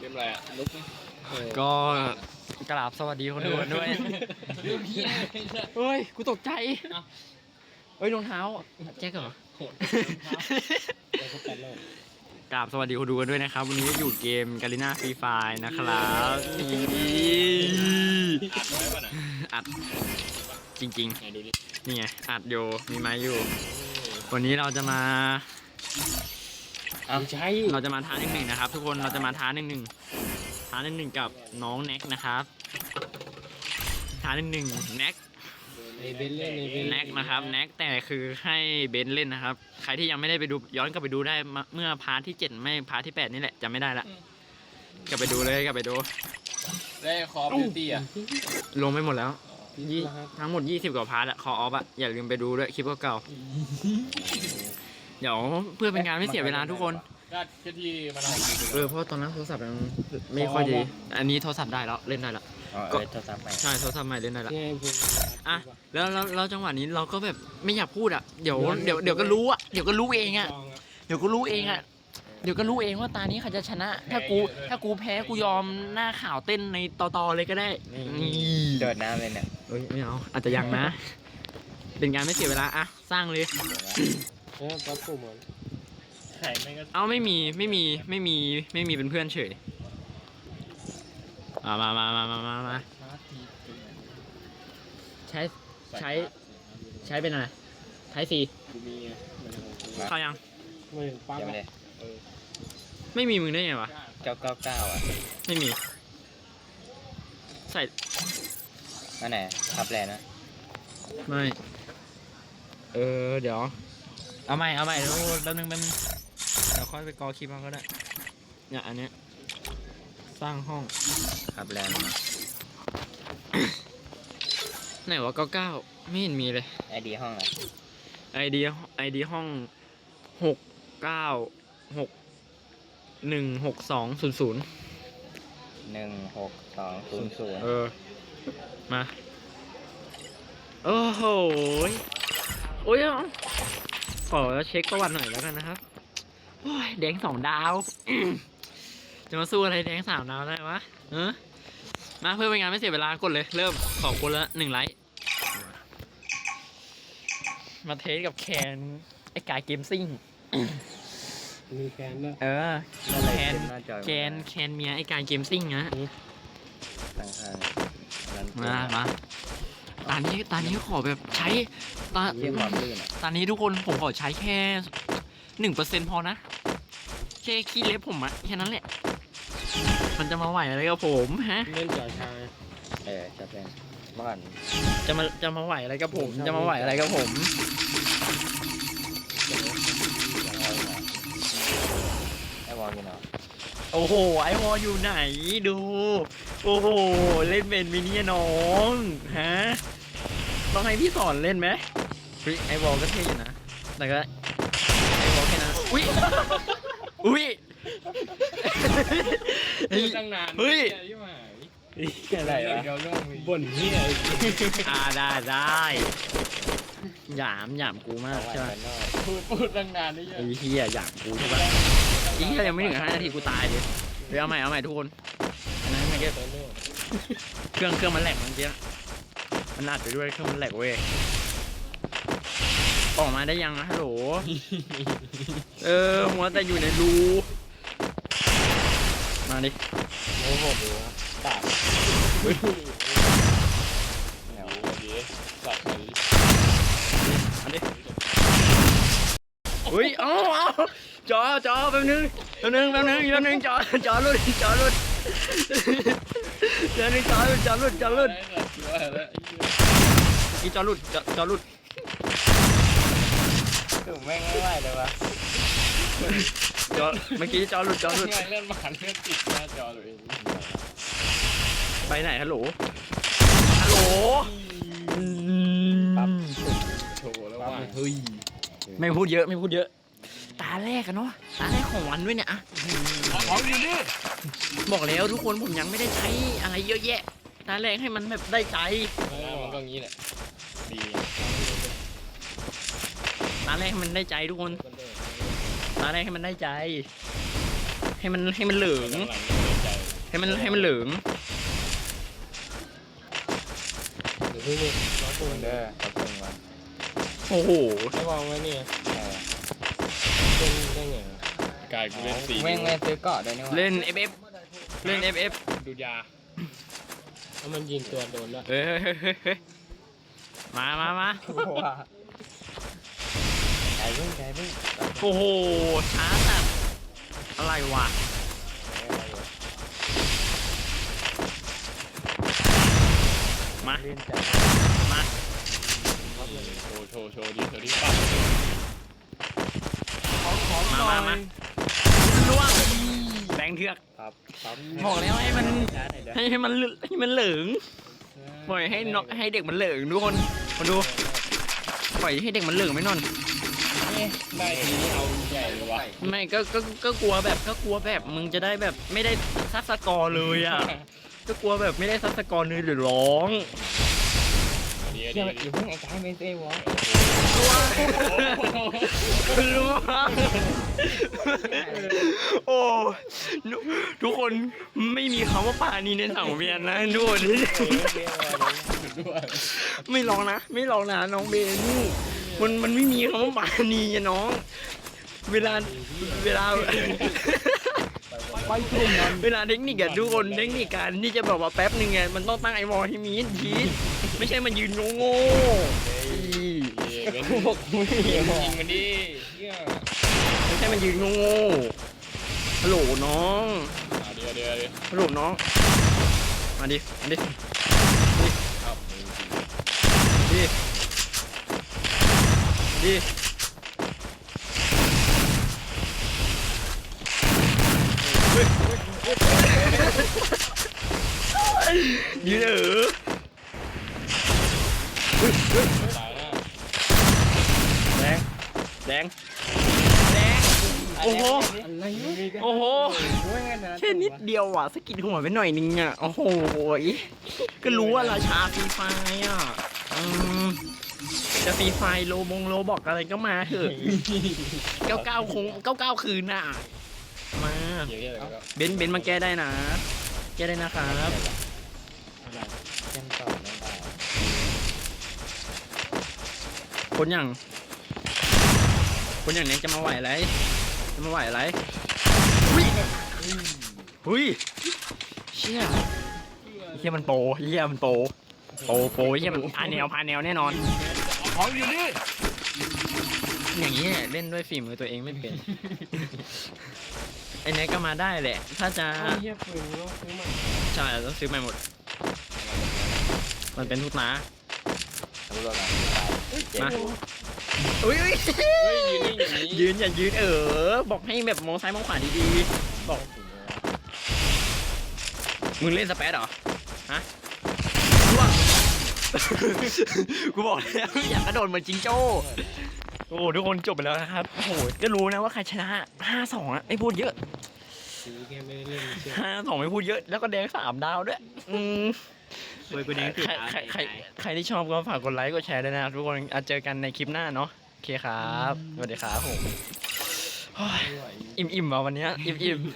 เรียบร้อยอะลุกไหมก็กราบสวัสดีคนดูกันด้วยเฮ้ย กูตกใจเฮ้ยรองเท้าแจ็คเหรอโหดแล้วก็แปดโลกกราบสวัสดีคนดูกันด้วยนะครับ วันนี้อยู่เกมกาลิน่าฟรีไฟนะครับนี่อัดไว้ป่ะน่ะอัดจริงไหนดูดิๆนี่ไงอัดอยู่มีไม้อยู่ วันนี้เราจะมา อ้าวใช่ เราจะมาท้าหนึ่งหนึ่งนะครับ ทุกคนเราจะมาท้าหนึ่งหนึ่งท้าหนึ่งหนึ่งกับน้องแน็กนะครับท้าหนึ่งหนึ่งแน็กในเบนเล่นในเบนแน็กนะครับแน็กแต่คือให้เบนซ์เล่นนะครับ ใครที่ยังไม่ได้ไปดูย้อนกลับไปดูได้มาเมื่อพาร์ทที่7ไม่พาร์ทที่8นี่แหละจำไม่ได้ละกลับไปดูเลยกลับไปดูได้คอร์บิวตี้อะลงไปหมดแล้วยี่นะครับทั้งหมด20กว่าพาร์ทอะคอออฟอะอย่าลืมไปดูด้วยคลิปเก่าๆ เดี๋ยวเพื่อเป็นการไม่เสียเวลาทุกคนก็แค่ที่มันเอาของจริงเออเพราะตอนนั้นโทรศัพท์ยังไม่ค่อยดี อันนี้โทรศัพท์ได้แล้วเล่นได้แล้วอ๋อก็เออโทรศัพท์ไปใช่โทรศัพท์ใหม่เล่นได้แล้วนี่ไงคุณอะแล้วแล้วแล้วจังหวะนี้เราก็แบบไม่อยากพูดอะเดี๋ยวเดี๋ยวเดี๋ยวก็รู้อะเดี๋ยวก็รู้เองอะเดี๋ยวก็รู้เองอะเดี๋ยวก็รู้เองว่าตานี้ใครจะชนะ ถ้ากู ถ้ากูแพ้กูยอมหน้าข่าวเต้นในต่อๆเลยก็ได้นี่โดดน้ำเลยเนี่ยเอ้ยไม่เอาอาจจะยังนะ เป็นการไม่เสียเวลาอะสร้างเลย เออปั๊บปุ่มเหมือนไข่ไม่ก็เอาไม่มีไม่มีไม่มีไม่มีเป็นเพื่อนเฉยอ่ามามามามามามาชาร์จทีตรงไหนใช้ใช้ใช้เป็นอะไรใช้สีกูมีไงมันจะของกูเข้ายัง ไม่ถึงปั๊บยังไม่อะได้เออไม่มีมึงได้ไงวะ เก้าเก้าเก้าอะไม่มี ใส่นั่นไหนทับแลนนะไม่ เออ เดี๋ยว เอาใหม่เอาใหม่แล้วแป๊บนึงแป๊บนึงเดี๋ยวค่อยไปกอคลิปเอาก็ได้เนี่ยอันเนี้ยสร้างห้องทับแลนไหนวะเก้าเก้าไม่เห็นมีเลยไอดีห้องอะไอดีไอดีห้องหกเก้าหกหนึ่งหกสองศูนย์ศูนย์หนึ่งหกสองศูนย์ศูนย์เออ มา โอ้โหยโอ้ยเอา ขอเช็คประวัติหน่อยแล้วกันนะครับโอ้ยแดงสองดาว จะมาสู้อะไรแดงสามดาวได้วะเออมาเพื่อเป็นงานไม่เสียเวลากดเลย เริ่มขอบคุณละหนึ่งไลค์ มาเทสกับแคนไอ้กายเกมซิ่ง มีแคนด้วยเอออะไรแคนเต็มหน้าจอแคนแคนเมียไอ้กายเกมซิ่งนะข้างข้างๆรันมามา ตอนนี้ตอนนี้ขอแบบใช้ตาเยี่ยมความลื่นอะตอนนี้ทุกคนผมขอใช้แค่หนึ่งเปอร์เซ็นพอนะแค่ขี้เล็บผมอะแค่นั้นแหละ มันจะมาไหวอะไรกับผมฮะ เล่นจ่อชายเออจับแลนเมื่อก่อนจะมาจะมาไหวอะไรกับผม จะมาไหวอะไรกับผม ไอวอลอยู่เนาะ โอ้โห ไอวอลอยู่ไหนดู โอ้โห เล่นเป็นมินิน้องฮะต้องให้พี่สอนเล่นไหมเฮ้ยไอวอลก็เท่อยู่นะแต่ก็ไอวอลแค่นั้นอุ้ยอุ้ยพูดตั้งนานเฮ้ยยี่หมายอะไรวะเดี๋ยวเรื่องมีบ่นเฮียอ่าได้ได้หยามหยามกูมากเอาไว้ใช่ไหมกันนอกพูดพูดตั้งนานนี่ไอ้เฮียหยามกูใช่ปะ ไอ้เฮียยังไม่ถึงห้านาทีกูตายเลยเดี๋ยวเอาใหม่เอาใหม่ทุกคนอันนั้นมันก็เครื่องเครื่องมันแหลกเมื่อกี้มันอัดไปด้วยเครื่องมันแหลกเว้ยออกมาได้ยังนะฮัลโหลเออหัวแต่อยู่ในรูมาดิโอ้โหดูวะปากแนวดีสัตว์นี้มาดิเฮ้ยเอาเอา จอจอแป๊บนึงแป๊บนึงแป๊บนึงแป๊บนึงจอจอหลุดจอหลุดแป๊บนึงจอหลุดจอหลุดจอหลุดได้สัตว์เยอะแล้วไอ้เหี้ยอีจอหลุดจอจอหลุดถึงแม่งไม่ไหวเลยวะจอเมื่อกี้จอหลุดจอหลุดเนี่ยเล่นมาหันเล่นติดหน้าจอตัวเองไปไหนฮัลโหลฮัลโหลปั๊บโชว์แล้วว่าเฮ้ยไม่พูดเยอะไม่พูดเยอะ ตาแรกอะเนาะตาแรกของวันด้วยเนี่ยอะของอยู่นี่บอกแล้วทุกคนผมยังไม่ได้ใช้อะไรเยอะแยะ ตาแรกให้มันแบบได้ใจมันก็งี้แหละดีตาแรกให้มันได้ใจทุกคน ตาแรกให้มันได้ใจ ให้มันให้มันเหลืองหลังๆไม่ใจให้มันให้มันเหลืองเดี๋ยวพี่นี่น้องปูเอนเดอร์ขอบคุณมาโอ้โหให้วางไว้เนี่ย เออเป็นได้ไงอะกายกูเล่นสีแม่งแม่งซื้อเกาะด้วยนี่หว่าเล่น FF เล่น FF ดูยาแล้วมันยิงตัวโดนแล้วเฮ้ยเฮ้ยเฮ้ยเฮ้ยเฮ้ยมามามาว้าใจเพิ่งใจเพิ่งโอ้โหช้าจัดอะไรวะมาลื่นใจมาโชว์โชว์โชว์ดิโชว์ดิปั งมามามาล่วงแบงเถือก ครับครับบอกแล้วให้มันช้าหน่อยเด้อให้ให้มันให้มันเหลืองปล่อยให้นกให้เด็กมันเหลืองทุกคนมาดูปล่อยให้เด็กมันเหลืองไม่นอนนี่ได้ทีนี้เอาใหญ่เลยวะไม่ก็ก็ก็กลัวแบบก็กลัวแบบมึงจะได้แบบไม่ได้ซัดสกอร์เลยอะ ก็กลัวแบบไม่ได้ซัดสกอร์เลยเดี๋ยวร้อง เดี๋ยวเดี๋เดี๋ยยววอย่าเพิ่งไอ้กายไม่เซ่วะรู้โอ้ทุกคนไม่มีคำว่าปานีในสังเวียนนะทุกคนไม่ลองนะ ไม่ลองนะน้องเบนี่มันมันไม่มีคำว่าปานีอะน้อง เวลาเวลาไปทุ่มมันเวลาเทคนิคอะทุกคนเทคนิคการที่จะแบบว่าแป๊บหนึ่งไงมันต้องตั้งไอวอลที่มีทีด ไม่ใช่มันยืนโง่ๆอีเว้พวกมึงยิงมันดิเหี้ยไม่ใช่มันยืนโง่ๆฮัลโหลน้องอะเดี๋ยวเดี๋ยวเดี๋ยวฮัลโหลน้อง มาดิ มาดิครับดิ ดิ ยืนเออ แดง แดง โอ้โหอะไรเนี่ยโอ้โหด้วยไงนะแค่นิดเดียวอะสะกิดหัวไปหน่อยนึงอะ โอ้โหยก็รู้ว่าราชาฟรีไฟร์อะอืมจะฟรีไฟร์โลบงโลบอกอะไรก็มาเถอะเก้าเก้าคงเก้าเก้าคืนน่ะ มาเดี๋ยวเดี๋ยวเดี๋ยวเบนซ์เบนซ์มาแก้ได้นะ แก้ได้นะครับอะไรเช่นต่อไม่ได้คนอย่าง คนอย่างนี้จะมาไหวอะไรจะมาไหวอะไรหุ้ยหุ้ยเชี่ยเชี่ยมันโปเชี่ยมันโปโปโปเชี่ยมันพาแนวพาแนวแน่นอน ของอยู่นี่ อย่างนี้เล่นด้วยฝีมือตัวเองไม่เป็นไอ้เนี้ยก็มาได้แหละ ถ้าจะเอาเหี้ยปืนแล้วซื้อมาใช่ต้องซื้อใหม่หมด มันเป็นทุกนาทำรถนะเจ็บมา อุ้ยเฮ้ยยืนนี่อย่างนี้ยืนอย่ายืนเออ บอกให้แบบมองซ้ายมองขวาดีๆ บอก มึงเล่นสเปซเหรอ ฮะร่วงกูบอกแล้วอยากกระโดดเหมือนจิงโจ้ โอ้โหทุกคนจบไปแล้วนะครับ โอ้โหก็รู้นะว่าใครชนะห้าสองอะไม่พูดเยอะซื้อแค่ไม่ได้เล่นเชื่อห้าสองไม่พูดเยอะ แล้วก็แดงสามดาวด้วย อืม วยกูแดงติดใครใครใครใครที่ชอบก็ฝากกดไลค์กดแชร์ด้วยนะครับทุกคนอาจเจอกันในคลิปหน้าเนาะโอเคครับสวัสดีครับผมโอ้มอิ่มอะวันเนี้ยอิ่มๆ